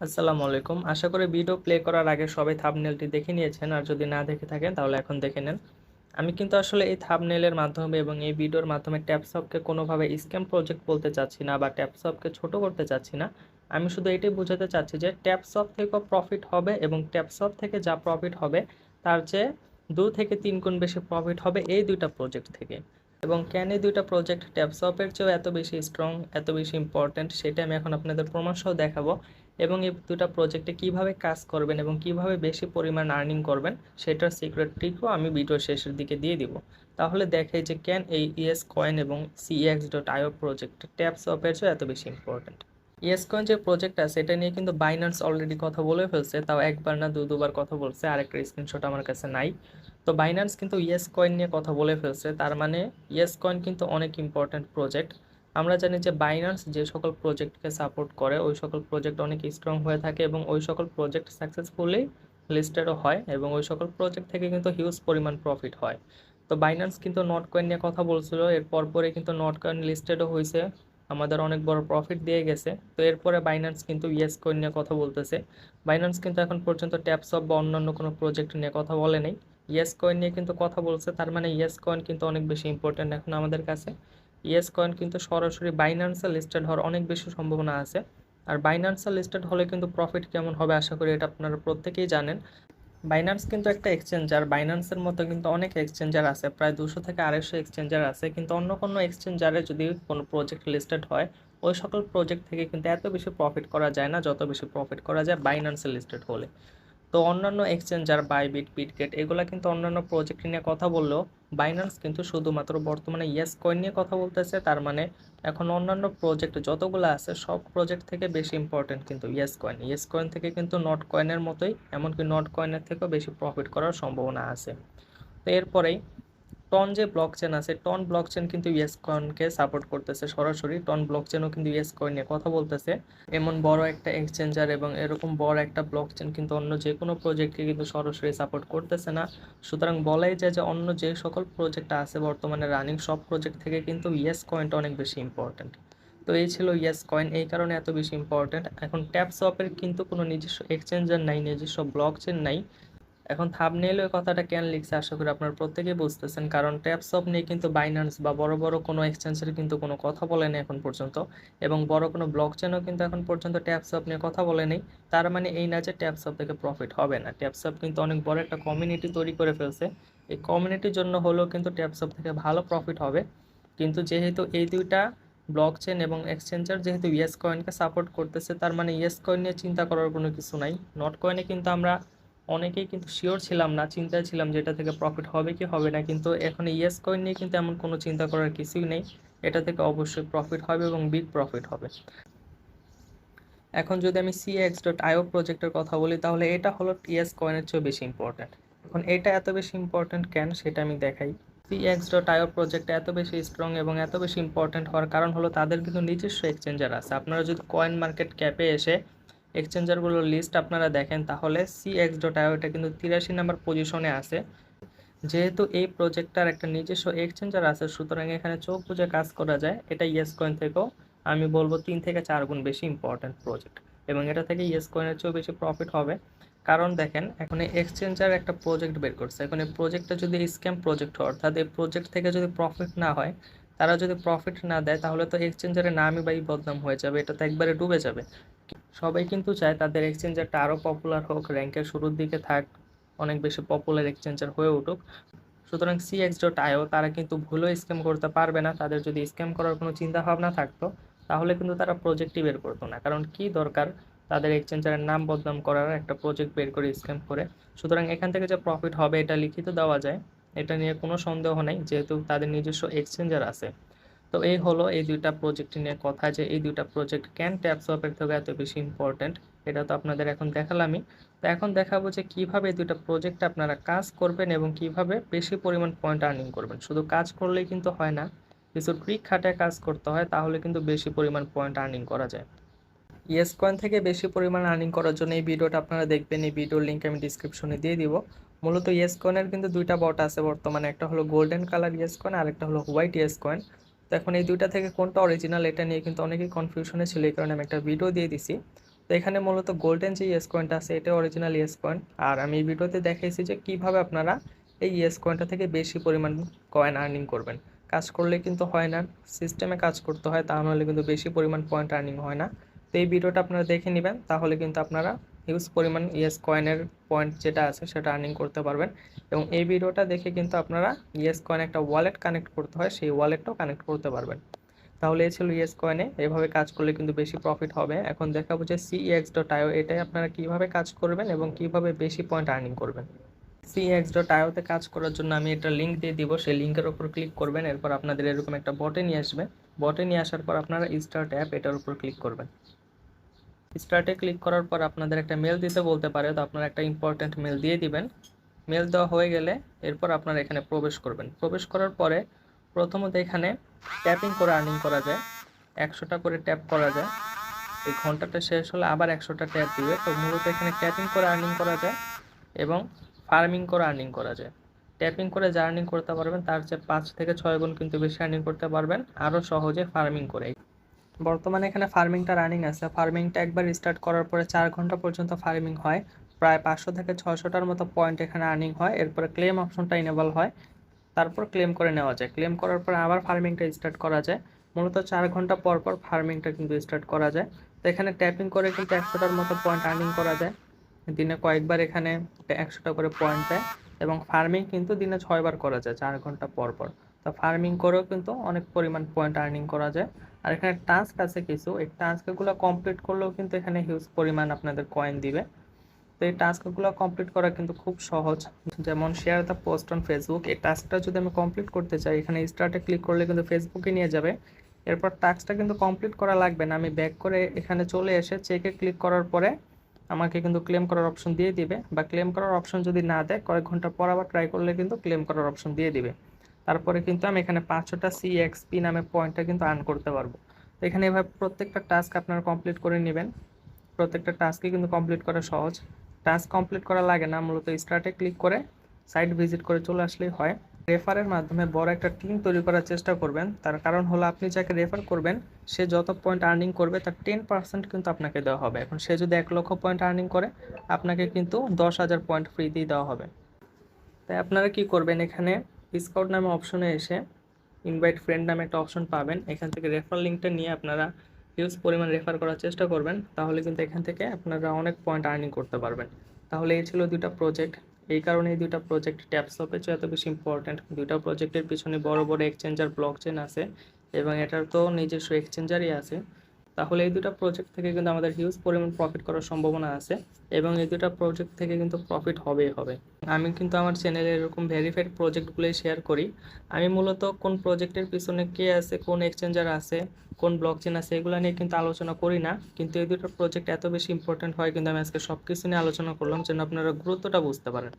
আসসালামু আলাইকুম। আশা করি ভিডিও প্লে করার আগে সবাই থাবনেলটি দেখে নিয়েছেন। আর যদি না দেখে থাকেন, তাহলে এখন দেখে নেন। আমি কিন্তু আসলে এই থাবনেলের মাধ্যমে এবং এই ভিডিওর মাধ্যমে ট্যাপসপকে কোনোভাবে স্ক্যাম প্রজেক্ট বলতে চাচ্ছি না বা ট্যাপসপকে ছোট করতে চাচ্ছি না। আমি শুধু এটাই বোঝাতে চাচ্ছি যে ট্যাপসপ থেকেও প্রফিট হবে এবং ট্যাপসপ থেকে যা প্রফিট হবে, তার চেয়ে দু থেকে তিন গুণ বেশি প্রফিট হবে এই দুইটা প্রজেক্ট থেকে। এবং কেন এই দুইটা প্রজেক্ট ট্যাপসপের চেয়েও এত বেশি স্ট্রং এত বেশি ইম্পর্ট্যান্ট সেটা আমি এখন আপনাদের প্রমাণ সহ দেখাবো। এবং এই দুটো প্রজেক্টে কীভাবে কাজ করবেন এবং কীভাবে বেশি পরিমাণ আর্নিং করবেন, সেটার সিক্রেট ট্রিকও আমি ভিডিও শেষের দিকে দিয়ে দিব। তাহলে দেখে যে কেন এই ইএস কয়েন এবং CX dot IO project taps অপের চেয়ে এত বেশি ইম্পর্ট্যান্ট ইএস কয়েন যে প্রজেক্ট আছে, এটা নিয়ে কিন্তু বাইন্যান্স অলরেডি কথা বলে ফেলছে, তাও একবার না দু দুবার কথা বলছে, আরেকটা স্ক্রিনশট আমার কাছে নাই। তো বাইন্যান্স কিন্তু ইএস কয়েন নিয়ে কথা বলে ফেলছে, তার মানে ইএস কয়েন কিন্তু অনেক ইম্পর্ট্যান্ট প্রজেক্ট আমরা জানি যে বাইন্যান্স যে সকল প্রজেক্টকে সাপোর্ট করে, ওই সকল প্রজেক্ট অনেক স্ট্রং হয়ে থাকে এবং ওই সকল প্রজেক্ট সাকসেসফুলি লিস্টেডও হয় এবং ওই সকল প্রজেক্ট থেকে কিন্তু হিউজ পরিমাণ প্রফিট হয়। তো বাইন্যান্স কিন্তু নট কয়েন নিয়ে কথা বলছিল, এর পরে কিন্তু নট কয়েন লিস্টেডও হয়েছে আমাদের অনেক বড় প্রফিট দিয়ে গেছে। তো এরপরে বাইন্যান্স কিন্তু ইয়েস কয়েন নিয়ে কথা বলতেছে। বাইন্যান্স কিন্তু এখন পর্যন্ত ট্যাপসপ বা অন্যান্য কোনো প্রজেক্ট নিয়ে কথা বলে নেই। ইয়েস কয়েন নিয়ে কিন্তু কথা বলছে, তার মানে ইয়েস কয়েন কিন্তু অনেক বেশি ইম্পর্টেন্ট এখন আমাদের কাছে। ইয়েস কয়েন কিন্তু সরাসরি বাইন্যান্সে লিস্টেড হওয়ার অনেক বেশি সম্ভাবনা আছে। আর বাইন্যান্সে লিস্টেড হলে কিন্তু প্রফিট কেমন হবে আশা করি এটা আপনারা প্রত্যেকেই জানেন। বাইন্যান্স কিন্তু একটা এক্সচেঞ্জার, বাইন্যান্সের মতো কিন্তু অনেক এক্সচেঞ্জার আছে, প্রায় দুশো থেকে আড়াইশো এক্সচেঞ্জার আছে। কিন্তু অন্য কোনো এক্সচেঞ্জারে যদি কোনো প্রজেক্ট লিস্টেড হয়, ওই সকল প্রজেক্ট থেকে কিন্তু এত বেশি প্রফিট করা যায় না, যত বেশি প্রফিট করা যায় বাইন্যান্সে লিস্টেড হলে। তো অন্যান্য এক্সচেঞ্জার বাইবিট পিটকেট এগুলো কিন্তু অন্যান্য প্রজেক্ট নিয়ে কথা বললেও বাইন্যান্স কিন্তু শুধুমাত্র বর্তমানে ইয়েস কয়েন নিয়ে কথা বলতেছে। তার মানে এখন অন্যান্য প্রজেক্ট যতগুলো আছে সব প্রজেক্ট থেকে বেশি ইম্পর্টেন্ট কিন্তু ইয়েস কয়েন ইয়েস কয়েন থেকে কিন্তু নট কয়েনের মতোই, এমনকি নট কয়েনের থেকেও বেশি প্রফিট করার সম্ভাবনা আছে। তো এরপরেই টন যে ব্লক চেন আছে টন ব্লক চেন কিন্তু ইয়েস কয়েনকে সাপোর্ট করতেছে সরাসরি। টন ব্লক চেনও কিন্তু ইয়েস কয়েন কথা বলতেছে। এমন বড় একটা এক্সচেঞ্জার এবং এরকম বড় একটা ব্লক চেন কিন্তু অন্য যে কোনো প্রজেক্টকে কিন্তু সরাসরি সাপোর্ট করতেছে না। সুতরাং বলাই যায় যে অন্য যে সকল প্রজেক্ট আছে বর্তমানে রানিং সব প্রজেক্ট থেকে কিন্তু ইয়েস কয়েনটা অনেক বেশি ইম্পর্ট্যান্ট তো এই ছিল ইয়েস কয়েন এই কারণে এত বেশি ইম্পর্ট্যান্ট এখন ট্যাপসপের কিন্তু কোনো নিজস্ব এক্সচেঞ্জার নাই, নিজস্ব ব্লক চেন নাই। এখন থাবনেল ওই কথাটা কেন লিখছে? আশা করি আপনারা প্রত্যেকেই বুঝতেছেন। কারণ ট্যাপসপ নিয়ে কিন্তু বাইন্যান্স বা বড় বড় কোনো এক্সচেঞ্জের কিন্তু কোনো কথা বলেনি এখন পর্যন্ত। এবং বড় কোনো ব্লক চেনও কিন্তু এখন পর্যন্ত ট্যাপসপ নিয়ে কথা বলেনি। তার মানে এই না যে ট্যাপসপ থেকে প্রফিট হবে না। ট্যাপসপ কিন্তু অনেক বড় একটা কমিউনিটি তৈরি করে ফেলছে। এই কমিউনিটির জন্য হলেও কিন্তু ট্যাপসপ থেকে ভালো প্রফিট হবে। কিন্তু যেহেতু এই দুইটা ব্লক চেন এবং এক্সচেঞ্জার যেহেতু ইয়েস কয়েনকে সাপোর্ট করতেছে, তার মানে ইয়েস কয়েন নিয়ে চিন্তা করার কোনো কিছু নাই। নট কয়েনে কিন্তু আমরা অনেকেই কিন্তু শিওর ছিলাম না, চিন্তায় ছিলাম যে এটা থেকে প্রফিট হবে কি হবে না, কিন্তু এখন ইয়েস কয়েন নিয়ে কিন্তু এমন কোনো চিন্তা করার কিছুই নেই। এটা থেকে অবশ্যই প্রফিট হবে এবং বিগ প্রফিট হবে। এখন যদি আমি সিএক্স ডট আইও প্রজেক্টের কথা বলি, তাহলে এটা হলো ইয়েস কয়েনের চেয়েও বেশি ইম্পর্ট্যান্ট এখন এটা এত বেশি ইম্পর্ট্যান্ট কেন সেটা আমি দেখাই। সিএক্স ডট আইও প্রজেক্ট এত বেশি স্ট্রং এবং এত বেশি ইম্পর্ট্যান্ট হওয়ার কারণ হলো তাদের কিন্তু নিজস্ব এক্সচেঞ্জার আছে। আপনারা যদি কয়েন মার্কেট ক্যাপে এসে এক্সচেঞ্জারগুলোর লিস্ট আপনারা দেখেন, তাহলে সি এক্স ডট এটা কিন্তু তিরাশি নাম্বার পজিশনে আছে। যেহেতু এই প্রজেক্টটার একটা নিজস্ব এক্সচেঞ্জার আছে, সুতরাং এখানে চোখ বুঝে কাজ করা যায়, এটা ইয়েস কয়েন থেকেও আমি বলব তিন থেকে চার গুণ বেশি ইম্পর্ট্যান্ট প্রজেক্ট এবং এটা থেকে ইয়েস কয়েনের চেয়েও বেশি প্রফিট হবে। কারণ দেখেন, এখন এই এক্সচেঞ্জার একটা প্রজেক্ট বের করছে। এখন এই প্রজেক্টটা যদি স্ক্যাম প্রজেক্ট হয়, অর্থাৎ এই প্রজেক্ট থেকে যদি প্রফিট না হয়, তারা যদি প্রফিট না দেয়, তাহলে তো এক্সচেঞ্জারের নামই বাই বদনাম হয়ে যাবে, এটা তো একবারে ডুবে যাবে। সবাই কিন্তু চায় তাদের এক্সচেঞ্জারটা আরও পপুলার হোক, র্যাঙ্কের শুরুর দিকে থাক, অনেক বেশি পপুলার এক্সচেঞ্জার হয়ে উঠুক। সুতরাং সি এক্স ডট আইও তারা কিন্তু ভুলও স্ক্যাম করতে পারবে না। তাদের যদি স্ক্যাম করার কোনো চিন্তা ভাবনা থাকতো, তাহলে কিন্তু তারা প্রজেক্টই বের করতো না। কারণ কি দরকার? তাদের এক্সচেঞ্জারের নাম বদনাম করার একটা প্রজেক্ট বের করে স্ক্যাম করে। সুতরাং এখান থেকে যে প্রফিট হবে, এটা লিখিত দেওয়া যায়। এটা নিয়ে কোনো সন্দেহ নেই, যেহেতু তাদের নিজস্ব এক্সচেঞ্জার আছে। তো এই হলো এই দুইটা প্রজেক্ট নিয়ে কথা যে এই দুইটা প্রজেক্ট ক্যান ট্যাপসপের থেকে এত বেশি ইম্পর্ট্যান্ট এটা তো আপনাদের এখন দেখালামই। তো এখন দেখাবো যে কীভাবে এই দুইটা প্রজেক্টে আপনারা কাজ করবেন এবং কীভাবে বেশি পরিমাণ পয়েন্ট আর্নিং করবেন। শুধু কাজ করলেই কিন্তু হয় না, কিছু ট্রিক খাটায় কাজ করতে হয়, তাহলে কিন্তু বেশি পরিমাণ পয়েন্ট আর্নিং করা যায়। ইয়েস কয়েন থেকে বেশি পরিমাণ আর্নিং করার জন্য এই ভিডিওটা আপনারা দেখবেন, এই ভিডিওর লিঙ্ক আমি ডিসক্রিপশনে দিয়ে দিব। মূলত ইয়েস কয়েনের কিন্তু দুইটা বট আছে বর্তমানে, একটা হলো গোল্ডেন কালার ইয়েস কয়েন আর একটা হলো হোয়াইট ইয়েস কয়েন তো এখন এই দুইটা থেকে কোনটা অরিজিনাল এটা নিয়ে কিন্তু অনেকেই কনফিউশনে ছিল, এই কারণে আমি একটা ভিডিও দিয়ে দিছি। তো এখানে মূলত গোল্ডেন যে ইয়েস কয়েনটা আছে এটা অরিজিনাল ইয়েস কয়েন আর আমি এই ভিডিওতে দেখাইছি যে কীভাবে আপনারা এই ইয়েস কয়েনটা থেকে বেশি পরিমাণ কয়েন আর্নিং করবেন। কাজ করলে কিন্তু হয় না সিস্টেমে কাজ করতে হয়, তা নাহলে কিন্তু বেশি পরিমাণ পয়েন্ট আর্নিং হয় না। তো এই ভিডিওটা আপনারা দেখে নেবেন, তাহলে কিন্তু আপনারা হিউজ পরিমাণ ইয়েস কয়েনের পয়েন্ট যেটা আছে সেটা আর্নিং করতে পারবেন। এবং এই ভিডিওটা দেখে কিন্তু আপনারা ইয়েস কয়েন একটা ওয়ালেট কানেক্ট করতে হয়, সেই ওয়ালেটটাও কানেক্ট করতে পারবেন। তাহলে এ ছিল ইয়েস কয়েনে এভাবে কাজ করলে কিন্তু বেশি প্রফিট হবে। এখন দেখাবো যে সিএক্স ডট আইও এটাই আপনারা কীভাবে কাজ করবেন এবং কীভাবে বেশি পয়েন্ট আর্নিং করবেন। সিএক্স ডট আইওতে কাজ করার জন্য আমি একটা লিঙ্ক দিয়ে দিব। সেই লিঙ্কের ওপর ক্লিক করবেন। এরপর আপনাদের এরকম একটা বটে নিয়ে আসবে। বটে নিয়ে আসার পর আপনারা স্টার্ট অ্যাপ এটার উপর ক্লিক করবেন। স্টার্টে ক্লিক করার পর আপনাদের একটা মেল দিতে বলতে পারে, তো আপনারা একটা ইম্পর্ট্যান্ট মেল দিয়ে দিবেন। মেল দেওয়া হয়ে গেলে এরপর আপনারা এখানে প্রবেশ করবেন। প্রবেশ করার পরে প্রথমত এখানে ট্যাপিং করে আর্নিং করা যায়। একশোটা করে ট্যাপ করা যায়। এই ঘন্টাটা শেষ হলে আবার একশোটা ট্যাপ দিবে। তো মূলত এখানে ট্যাপিং করে আর্নিং করা যায় এবং ফার্মিং করে আর্নিং করা যায়। ট্যাপিং করে যা আর্নিং করতে পারবেন, তার চেয়ে পাঁচ থেকে ছয় গুণ কিন্তু বেশি আর্নিং করতে পারবেন। আরও সহজে ফার্মিং করে। বর্তমানে এখানে ফার্মিংটা রানিং আছে। ফার্মিংটা একবার স্টার্ট করার পরে চার ঘণ্টা পর্যন্ত ফার্মিং হয়। প্রায় পাঁচশো থেকে ছশোটার মতো পয়েন্ট এখানে আর্নিং হয়। এরপরে ক্লেম অপশনটা ইনেবল হয়। তারপর ক্লেম করে নেওয়া যায়। ক্লেম করার পরে আবার ফার্মিংটা স্টার্ট করা যায়। মূলত চার ঘণ্টা পর পর ফার্মিংটা কিন্তু স্টার্ট করা যায়। তো এখানে ট্যাপিং করে কিন্তু একশোটার মতো পয়েন্ট আর্নিং করা যায়। দিনে কয়েকবার এখানে একশোটা করে পয়েন্ট দেয় এবং ফার্মিং কিন্তু দিনে ছয়বার করা যায় চার ঘণ্টা পর পর। তো ফার্মিং করেও কিন্তু অনেক পরিমাণ পয়েন্ট আর্নিং করা যায়। আর এখানে টাস্ক আছে কিছু। এই টাস্কগুলো কমপ্লিট করলেও কিন্তু এখানে হিউজ পরিমাণ আপনাদের কয়েন দিবে। তো এই টাস্কগুলো কমপ্লিট করা কিন্তু খুব সহজ। যেমন share the post on Facebook এই টাস্কটা যদি আমি কমপ্লিট করতে চাই, এখানে স্টার্টে ক্লিক করলে কিন্তু ফেসবুকে নিয়ে যাবে। এরপর টাস্কটা কিন্তু কমপ্লিট করা লাগবে না। আমি ব্যাক করে এখানে চলে এসে চেকে ক্লিক করার পরে আমাকে কিন্তু ক্লেম করার অপশন দিয়ে দিবে। বা ক্লেম করার অপশন যদি না দেয়, কয়েক ঘণ্টা পর আবার ট্রাই করলে কিন্তু ক্লেম করার অপশন দিয়ে দিবে। তারপরে কিন্তু আমি এখানে পাঁচশোটা সিএক্সপি নামে পয়েন্টটা কিন্তু আর্ন করতে পারব। তো এখানে এভাবে প্রত্যেকটা টাস্ক আপনারা কমপ্লিট করে নেবেন। প্রত্যেকটা টাস্কই কিন্তু কমপ্লিট করা সহজ। টাস্ক কমপ্লিট করা লাগে না, মূলত স্টার্টে ক্লিক করে সাইট ভিজিট করে চলে আসলেই হয়। রেফারের মাধ্যমে বড় একটা টিম তৈরি করার চেষ্টা করবেন। তার কারণ হলো আপনি যাকে রেফার করবেন, সে যত পয়েন্ট আর্নিং করবে, তার টেন পার্সেন্ট কিন্তু আপনাকে দেওয়া হবে। এখন সে যদি এক লক্ষ পয়েন্ট আর্নিং করে, আপনাকে কিন্তু দশ হাজার পয়েন্ট ফ্রি দিয়ে দেওয়া হবে। তাই আপনারা কি করবেন এখানে? ডিসকাউন্ট নামে অপশনে এসে ইনভাইট ফ্রেন্ড নামে একটা অপশন পাবেন। এখান থেকে রেফার লিঙ্কটা নিয়ে আপনারা হিউজ পরিমাণ রেফার করার চেষ্টা করবেন। তাহলে কিন্তু এখান থেকে আপনারা অনেক পয়েন্ট আর্নিং করতে পারবেন। তাহলে এই ছিল দুইটা প্রজেক্ট এই কারণে এই দুইটা প্রজেক্ট ট্যাপসপের চেয়ে এত বেশি ইম্পর্ট্যান্ট দুইটা প্রজেক্টের পিছনে বড় বড় এক্সচেঞ্জার ব্লক চেন আছে এবং এটার তো নিজস্ব এক্সচেঞ্জারই আছে। তাহলে এই দুটো প্রজেক্ট থেকে কিন্তু আমাদের হিউজ পরিমাণ প্রফিট করার সম্ভাবনা আছে এবং এই দুটো প্রজেক্ট থেকে কিন্তু প্রফিট হবেই হবে। আমি কিন্তু আমার চ্যানেলে এরকম ভেরিফাইড প্রজেক্টগুলোই শেয়ার করি। আমি মূলত কোন প্রজেক্টের পিছনে কে আছে, কোন এক্সচেঞ্জার আছে, কোন ব্লক চেন আছে, এগুলো নিয়ে কিন্তু আলোচনা করি না। কিন্তু এই দুটো প্রজেক্ট এত বেশি ইম্পর্ট্যান্ট হয় কিন্তু আমি আজকে সব কিছু নিয়ে আলোচনা করলাম যেন আপনারা গুরুত্বটা বুঝতে পারেন।